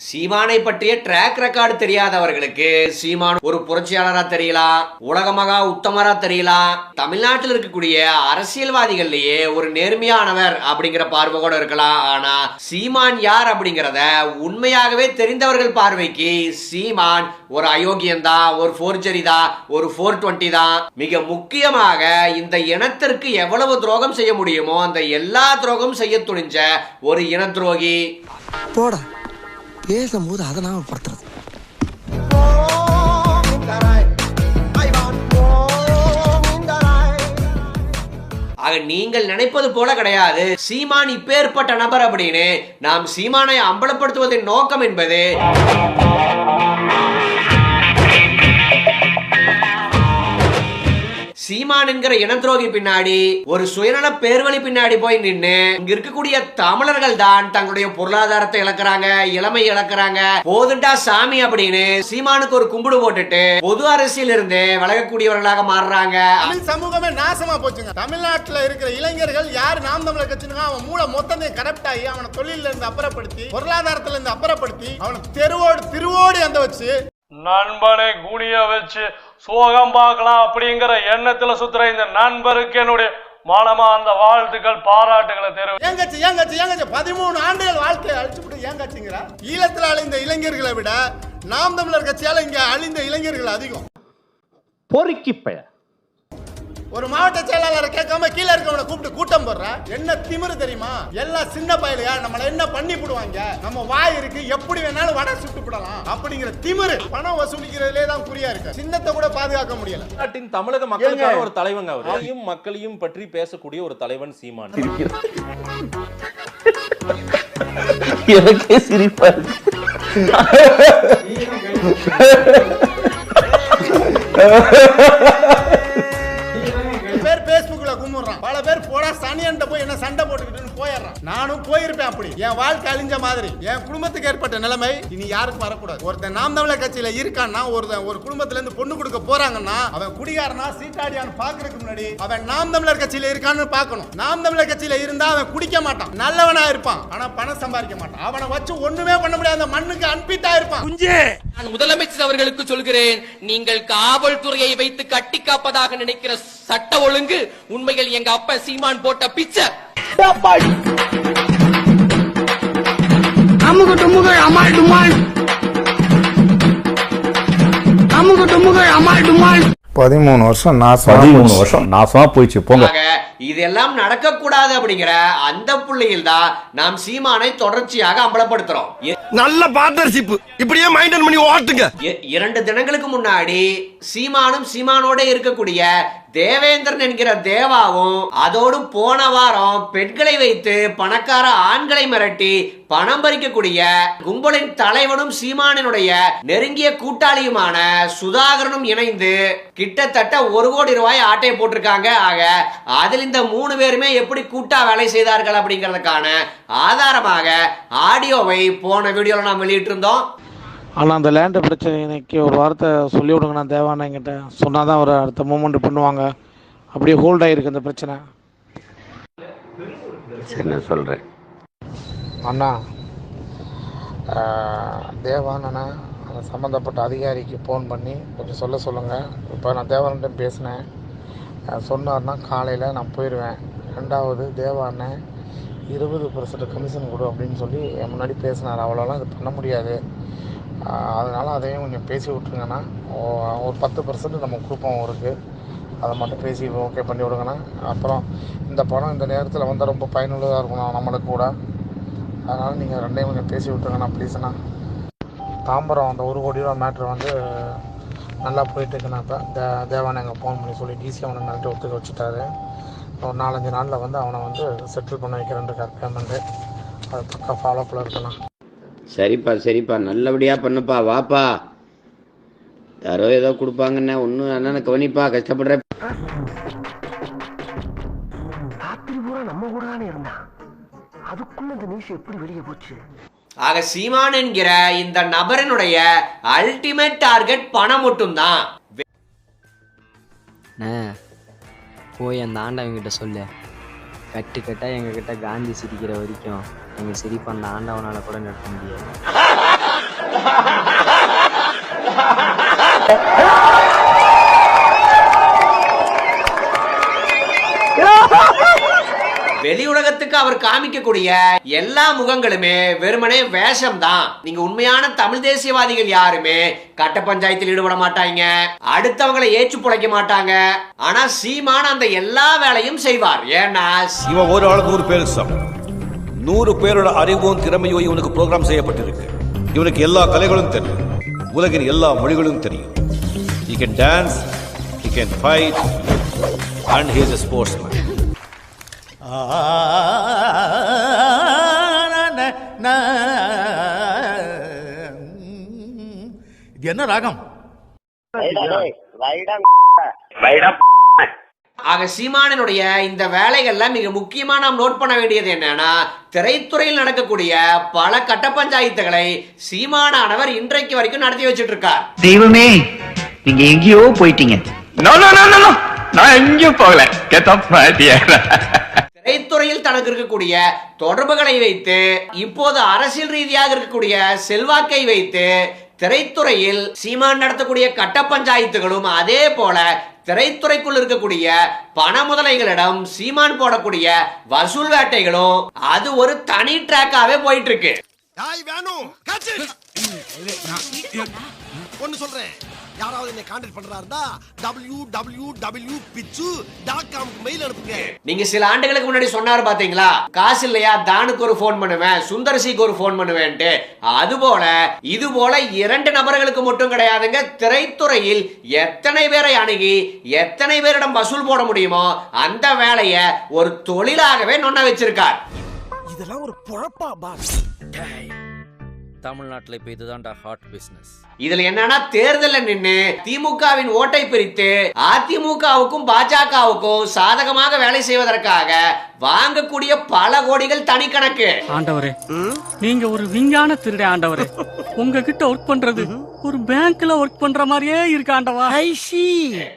சீமானை பற்றிய track record தெரியாதவர்களுக்கு சீமான் ஒரு புரட்சியாளரா தெரியலாம் உலகமகா உத்தமரா தெரியலாம் தமிழ்நாட்டில் இருக்கக்கூடிய அரசியல்வாதிகள்லயே ஒரு நேர்மையானவர் அப்படிங்கிற பார்வை கூட இருக்கலாம். ஆனா சீமான் யார் அப்படிங்கிறத உண்மையாகவே தெரிந்தவர்கள் பார்வைக்கு சீமான் ஒரு அயோக்கியன் தான் ஒரு ஃபோர்ஜரி தான் ஒரு ஃபோர் டுவெண்ட்டி தான் மிக முக்கியமாக இந்த இனத்திற்கு எவ்வளவு துரோகம் செய்ய முடியுமோ அந்த எல்லா துரோகம் செய்ய துணிஞ்ச ஒரு இன துரோகி. போட. பேசும்போது அதை நாம படுத்துறது ஆக நீங்கள் நினைப்பது போல கிடையாது. சீமான் இப்பேற்பட்ட நபர் அப்படின்னு. நாம் சீமானை அம்பலப்படுத்துவதன் நோக்கம் என்பது சீமான் என்கிற இனத்துரோகி பின்னாடி ஒரு சுயநல பேர்வழி பின்னாடி போய் நின்னு இங்க இருக்கக்கூடிய தமிழர்கள் தான் தங்களுடைய பொருளாதாரத்தை இழக்கிறாங்க இளமை இழக்கிறாங்க. போதுண்டா சாமி அப்படின்னு சீமானுக்கு ஒரு கும்பிடு போட்டுட்டு பொது அரசியல் இருந்து விலகக்கூடியவர்களாக மாறுறாங்க. தமிழ் சமூகமே நாசமா போச்சுங்க. தமிழ்நாட்டுல இருக்கிற இளைஞர்கள் யார் நாம் தமிழர் கட்சினா அவன் மூளை மொத்தத்தையும் கரெக்ட் ஆகி அவனை தொழில இருந்து அப்புறப்படுத்தி பொருளாதாரத்துல இருந்து அப்புறப்படுத்தி அவனை தெருவோடு திருவோடு அந்த வச்சு நண்பனை குனிய வச்சு சோகம் பார்க்கலாம் அப்படிங்கிற எண்ணத்துல சுத்துற இந்த நண்பருக்கு என்னுடைய மனமார்ந்த வாழ்த்துக்கள் பாராட்டுகளை தெரிவி ஏன் கட்சி ஏன் கட்சி ஏன் கட்சி. பதிமூணு ஆண்டுகள் வாழ்க்கையை அழிச்சு விட்டு ஏன் கட்சிங்கிற. ஈழத்தில் அழிந்த இளைஞர்களை விட நாம் தமிழர் கட்சியால இங்க அழிந்த இளைஞர்கள் அதிகம். பொறுக்கி பெயர். ஒரு மாவட்ட செயலாளரை கேட்காம கீழே இருக்கவனை கூப்பிட்டு கூட்டம் போடுற? என்ன திமிரு தெரியுமா? எல்லாம் சின்ன பயலுங்க நம்மள என்ன பண்ணி போடுவாங்க? நம்ம வாய் இருக்கு எப்படி வேணாலும் வடை சுட்டு விடலாம் அப்படிங்கிற திமிரு பணம் வசூலிக்கிறதுலே தான் குறியா இருக்கு. சின்னத்தை கூட பாதுகாக்க முடியல. நாட்டின் தமிழக மக்களுக்கான ஒரு தலைவங்க அவர். மக்களையும் பற்றி பேசக்கூடிய ஒரு தலைவன் சீமான். எனக்கே சிரிப்பா இருக்கு. கும்பிடுறான் பல பேர் போடா சனியன்ட்ட போய் என்ன சண்டை போட்டுக்கிட்டு போயிடுறான். நானும் போயிருப்பேன் அப்படி. என் வாழ்க்கை அழிஞ்ச மாதிரி. என் குடும்பத்துக்கு ஏற்பட்ட நிலைமை இனி யாருக்கும் வரக்கூடாது. ஒருத்தன் நாம் தமிழர் கட்சியில இருக்கான்னா ஒருத்தன் ஒரு குடும்பத்துல இருந்து பொண்ணு கொடுக்க போறாங்கன்னா அவன் குடிகாரனா சீட்டாடியான்னு பாக்குறதுக்கு முன்னாடி அவன் நாம் தமிழர் கட்சியில இருக்கான்னு பார்க்கணும். நாம் தமிழர் கட்சியில இருந்தா அவன் குடிக்க மாட்டான். நல்லவனா இருப்பான். ஆனா பணம் சம்பாதிக்க மாட்டான். அவனை வச்சு ஒண்ணுமே பண்ண முடியாது அந்த மண்ணுக்கு அன்பிட்டா இருப்பான். நான் முதலமைச்சர் அவர்களுக்கு சொல்கிறேன் நீங்கள் காவல்துறையை வைத்து கட்டி காப்பதாக நினைக்கிற சட்ட ஒழுங்கு உண்மையில் எங்க அப்பா சீமான் போட்ட பிச்சை. அமுக டுமுகள் அமால் டுமால். அமுக டுமுகள் அமால் டுமால். பதிமூணு வருஷம் நாசமா பதிமூணு. வருஷம் நாசமா போயிடுச்சு. போங்க. இதெல்லாம் நடக்கக்கூடாது அப்படிங்கிற அந்த புள்ளியில் தான் நாம் சீமானை தொடர்ச்சியாக அம்பலப்படுத்துறோம். நல்ல பார்ட்னர்ஷிப் இப்படியே மைண்டன் பண்ணி ஓட்டுங்க. இரண்டு தினங்களுக்கு முன்னாடி சீமானும் சீமானோட இருக்கக்கூடிய தேவேந்திரன் என்கிற தேவாவும் அதோடு போன வாரம் பெண்களை வைத்து பணக்கார ஆண்களை மிரட்டி பணம் பறிக்கக்கூடிய கும்பலின் தலைவனும் சீமானினுடைய நெருங்கிய கூட்டாளியுமான சுதாகரனும் இணைந்து கிட்டத்தட்ட ஒரு கோடி ரூபாய் ஆட்டையை போட்டிருக்காங்க. ஆக அதில் இந்த மூணு பேருமே எப்படி கூட்டா வேலை செய்தார்கள் அப்படிங்கிறதுக்கான ஆதாரமாக ஆடியோவை போன வீடியோல நாம் வெளியிட்டிருந்தோம். ஆனால் அந்த லேண்டு பிரச்சனைக்கு ஒரு வார்த்தை சொல்லி விடுங்கண்ணா தேவாண்ணா என்கிட்ட. சொன்னால் தான் ஒரு அடுத்த மூமெண்ட் பண்ணுவாங்க. அப்படியே ஹோல்ட் ஆகிருக்கு அந்த பிரச்சனை. சரி நான் சொல்றேன்? அண்ணா தேவானண்ணா அந்த சம்மந்தப்பட்ட அதிகாரிக்கு ஃபோன் பண்ணி கொஞ்சம் சொல்ல சொல்லுங்கள் இப்போ நான் தேவானன்ட்ட பேசினேன். சொன்னார்னா காலையில் நான் போயிடுவேன் ரெண்டாவது தேவாண்ணே இருபது பர்சன்ட் கமிஷன் கொடு அப்படின்னு சொல்லி என் முன்னாடி பேசினார். அவ்வளோலாம் இது பண்ண முடியாது. அதனால் அதையும் கொஞ்சம் பேசி விட்ருங்கண்ணா ஓ- ஒரு பத்து பர்சன்ட் நம்ம கொடுப்போம் அவருக்கு. அதை மட்டும் பேசி ஓகே பண்ணி விடுங்கண்ணா. அப்புறம் இந்த பணம் இந்த நேரத்தில் வந்து ரொம்ப பயனுள்ளதாக இருக்கணும் நம்மளுக்கு கூட. அதனால் நீங்கள் ரெண்டையும் கொஞ்சம் பேசி விட்ருங்கண்ணா ப்ளீஸ்ண்ணா தாம்பரம் அந்த ஒரு கோடி ரூபா மேட்ரு வந்து நல்லா போயிட்டுருக்குண்ணா இப்போ தே தேவானை அங்கே ஃபோன் பண்ணி சொல்லி டிசி அவனை நல்லட்டு ஒத்துக்க வச்சுட்டாரு. ஒரு நாலஞ்சு நாளில் வந்து அவனை வந்து செட்டில் பண்ண வைக்கிறேன் இருக்கார் பேமெண்ட்டு அது பக்கா ஃபாலோப்பில் இருக்குண்ணா சரிப்பா சரிப்பா. நல்லபடியா பண்ணுப்பா. வாப்பா. யாரோ ஏதோ கொடுப்பாங்கண்ணே. ஒன்றும் அண்ணனை கவனிப்பா. கஷ்டப்படுற ராத்திரி பூரா நம்ம கூட தானே இருந்தான். அதுக்குள்ள இந்த நியூஸ் எப்படி வெளியே போச்சு? ஆக சீமான் என்கிற இந்த நபரினுடைய அல்டிமேட் டார்கெட் பணம் மட்டும்தான். போய் அந்த ஆண்டவங்கிட்ட சொல்லு. கட்டு கட்டா எங்ககிட்ட காந்தி சிரிக்கிற வரைக்கும் எங்கள் சிரிப்பு அந்த ஆண்டவனால் கூட நிறுத்த முடியாது. வெளி உலகத்துக்கு அவர் காமிக்கக்கூடிய எல்லா முகங்களுமே வெறுமனே வேஷம் தான் நீங்க உண்மையான தமிழ் தேசியவாதிகள் யாருமே? கட்ட பஞ்சாயத்தில் ஈடுபட மாட்டாங்க அடுத்தவங்களை ஏற்று புழைக்க மாட்டாங்க. ஆனா சீமான் அந்த எல்லா வேலையும் செய்வார். ஏன்னா இவன் ஒரு ஆள் நூறு பேர் நூறு பேரோட அறிவும் திறமையும் இவனுக்கு ப்ரோக்ராம் செய்யப்பட்டிருக்கு. இவனுக்கு எல்லா கலைகளும் தெரியும். உலகின் எல்லா மொழிகளும் தெரியும். He can dance he can fight and he is a sportsman. இது என்ன ராகம்? ஆக சீமானனுடைய இந்த வேலைகள்ல மிக முக்கியமா நாம் நோட் பண்ண வேண்டியது என்னன்னா திரைத்துறையில் நடக்கக்கூடிய பல கட்ட பஞ்சாயத்துகளை சீமானானவர் இன்றைக்கு வரைக்கும் நடத்தி வச்சிட்டு இருக்கார் தெய்வமே நீங்க எங்கேயோ போயிட்டீங்க. நான் எங்கேயும் போகல. திரைத்துறையில் தனக்கு இருக்கக்கூடிய தொடர்புகளை வைத்து இப்போது அரசியல் ரீதியாக இருக்கக்கூடிய செல்வாக்கை வைத்து திரைத்துறையில் சீமான் நடத்தக்கூடிய கட்ட பஞ்சாயத்துகளும் அதே போல திரைத்துறைக்குள் இருக்கக்கூடிய பண முதலைகளிடம் சீமான் போடக்கூடிய வசூல் வேட்டைகளும் அது ஒரு தனி ட்ராக்காவே போயிட்டு இருக்கு ஒன்னு சொல்றேன். யாராவது என்னை கான்டாக்ட் பண்றா இருந்தா டபிள்யூ டபிள்யூ டபிள்யூ பிச்சு டாட் காம்க்கு மெயில் அனுப்புங்க. நீங்க சில ஆண்டுகளுக்கு முன்னாடி சொன்னாரு பாத்தீங்களா? காசு இல்லையா? தானுக்கு ஒரு ஃபோன் பண்ணுவேன் சுந்தரசிக்கு ஒரு ஃபோன் பண்ணுவேன்ட்டு. அது போல இது போல இரண்டு நபர்களுக்கு மட்டும் கிடையாதுங்க திரைத்துறையில் எத்தனை பேரை அணுகி எத்தனை பேரிடம் வசூல் போட முடியுமோ அந்த வேலையை ஒரு தொழிலாகவே நொண்ண வச்சிருக்கார். இதெல்லாம் ஒரு பொழப்பா பாஸ். தமிழ்நாட்டுல இப்ப இதுதான்டா ஹாட் பிசினஸ் இதுல என்னன்னா தேர்தல்ல நின்னு திமுகவின் ஓட்டை பிரித்து அதிமுகவுக்கும் பாஜகவுக்கும் சாதகமாக வேலை செய்வதற்காக வாங்கக்கூடிய பல கோடிகள் தனி கணக்கு. ஆண்டவரே நீங்க ஒரு விஞ்ஞான திருட ஆண்டவரே. உங்ககிட்ட ஒர்க் பண்றது ஒரு பேங்க்ல ஒர்க் பண்ற மாதிரியே இருக்கு ஆண்டவா.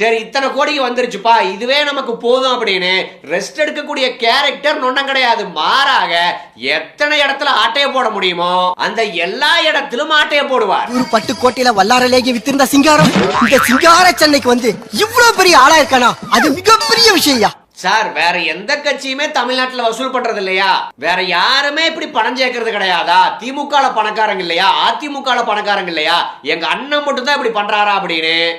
சரி இத்தனை கோடிக்கு வந்துருச்சுப்பா. இதுவே நமக்கு போதும் அப்படின்னு ரெஸ்ட் எடுக்கக்கூடிய கேரக்டர் நொண்டம் கிடையாது. மாறாக எத்தனை இடத்துல ஆட்டைய போட முடியுமோ அந்த எல்லா இடத்திலும் ஆட்டைய போடுவார். ஒரு பட்டு கோட்டையில வல்லாரலேகி வித்திருந்த சிங்காரம் இந்த சிங்கார சென்னைக்கு வந்து இவ்வளவு பெரிய ஆளா இருக்கானா? அது மிகப்பெரிய விஷயம்யா சார் வேற எந்த கட்சியுமே தமிழ்நாட்டுல வசூல் பண்றது இல்லையா வேற யாருமே இப்படி பணம் சேர்க்கறது கிடையாதா? திமுக பணக்காரங்க இல்லையா? அதிமுக பணக்காரங்க இல்லையா? எங்க அண்ணன் மட்டும் தான் இப்படி பண்றாரா அப்படின்னு?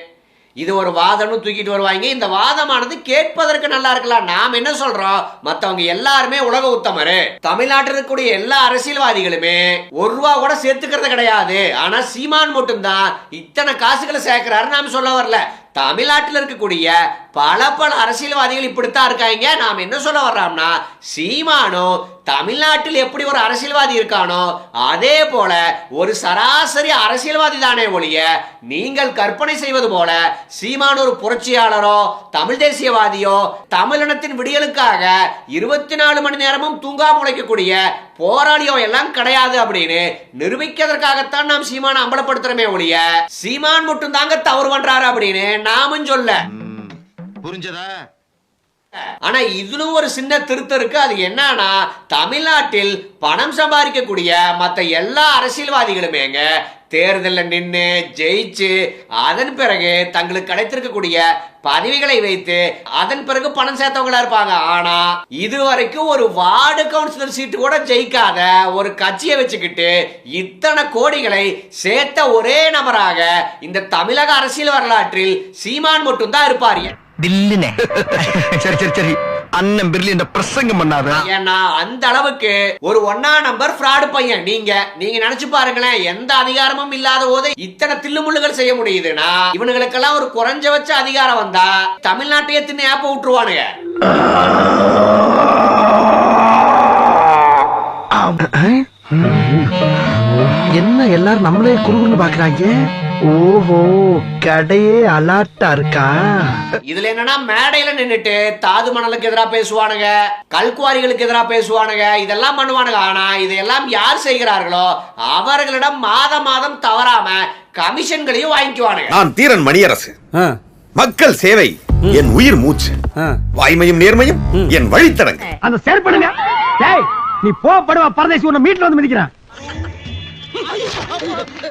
இது ஒரு வாதம்னு தூக்கிட்டு வருவாங்க. இந்த வாதமானது கேட்பதற்கு நல்லா இருக்கலாம். நாம் என்ன சொல்றோம்? மத்தவங்க எல்லாருமே உலக உத்தமரு. தமிழ்நாட்டில் இருக்கக்கூடிய எல்லா அரசியல்வாதிகளுமே ஒரு ரூபா கூட சேர்த்துக்கிறது கிடையாது. ஆனா சீமான் மட்டும்தான் இத்தனை காசுகளை சேர்க்கிறாரு நாம சொல்ல வரல. தமிழ்நாட்டில் இருக்கக்கூடிய பல பல அரசியல்வாதிகள் இப்படித்தான் இருக்காங்க. நாம் என்ன சொல்ல வர்றோம்னா சீமானும் தமிழ்நாட்டில் எப்படி ஒரு அரசியல்வாதி இருக்கானோ அதே போல ஒரு சராசரி அரசியல்வாதி தானே ஒழிய நீங்கள் கற்பனை செய்வது போல சீமான் ஒரு புரட்சியாளரோ தமிழ் தேசியவாதியோ தமிழினத்தின் விடியலுக்காக இருபத்தி நாலு மணி நேரமும் தூங்கா உழைக்கக்கூடிய போராளியோ எல்லாம் கிடையாது அப்படின்னு நிரூபிக்கிறதற்காகத்தான் நாம் சீமானை அம்பலப்படுத்துறோமே ஒழிய சீமான் மட்டும் தாங்க தவறு பண்றாரு அப்படின்னு நாமும் சொல்ல. புரிஞ்சதா? ஆனா இதுல ஒரு சின்ன திருத்தம் இருக்கு. அது என்னன்னா தமிழ்நாட்டில் பணம் சம்பாதிக்கக்கூடிய மத்த எல்லா அரசியல்வாதிகளுமேங்க தேர்தல்ல நின்னு ஜெயிச்சு அதன் பிறகு தங்களுக்கு கிடைத்திருக்கக்கூடிய பதவிகளை வைத்து அதன் பிறகு பணம் சேர்த்தவங்களா இருப்பாங்க. ஆனா இது வரைக்கும் ஒரு வார்டு கவுன்சிலர் சீட்டு கூட ஜெயிக்காத ஒரு கட்சியை வச்சுக்கிட்டு இத்தனை கோடிகளை சேர்த்த ஒரே நபராக இந்த தமிழக அரசியல் வரலாற்றில் சீமான் மட்டும்தான் இருப்பாரு. சரி சரி சரி. அண்ணன் பிர்லியன் பிரசங்கம் பண்ணாத. ஏன்னா அந்த அளவுக்கு ஒரு ஒன்னா நம்பர் ஃப்ராடு பையன் நீங்க. நீங்க நினைச்சு பாருங்களேன் எந்த அதிகாரமும் இல்லாத போது இத்தனை தில்லுமுள்ளுகள் செய்ய முடியுதுன்னா இவனுங்களுக்கெல்லாம் ஒரு குறைஞ்சபட்ச அதிகாரம் வந்தா தமிழ்நாட்டையே தின்னு ஏப்ப விட்டுருவானுங்க. என்ன எல்லாரும் நம்மளே குறுகுன்னு பாக்குறாங்க? ஓஹோ கடையே அலாட்டா இருக்கா? இதுல என்னன்னா மேடையில நின்னுட்டு தாது மணலுக்கு எதிரா பேசுவானுங்க கல்குவாரிகளுக்கு எதிரா பேசுவானுங்க இதெல்லாம் பண்ணுவானுங்க. ஆனா இதையெல்லாம் யார் செய்கிறார்களோ அவர்களிடம் மாதம் மாதம் தவறாம கமிஷன்களையும் வாங்கிக்குவானுங்க. நான் தீரன் மணியரசு. மக்கள் சேவை என் உயிர் மூச்சு. வாய்மையும் நேர்மையும் என் வழித்தடங்க. அந்த செயற்படுங்க. நீ போ படுவா பரதேசி உன்னை மீட்ல வந்து மிதிக்கிறான்.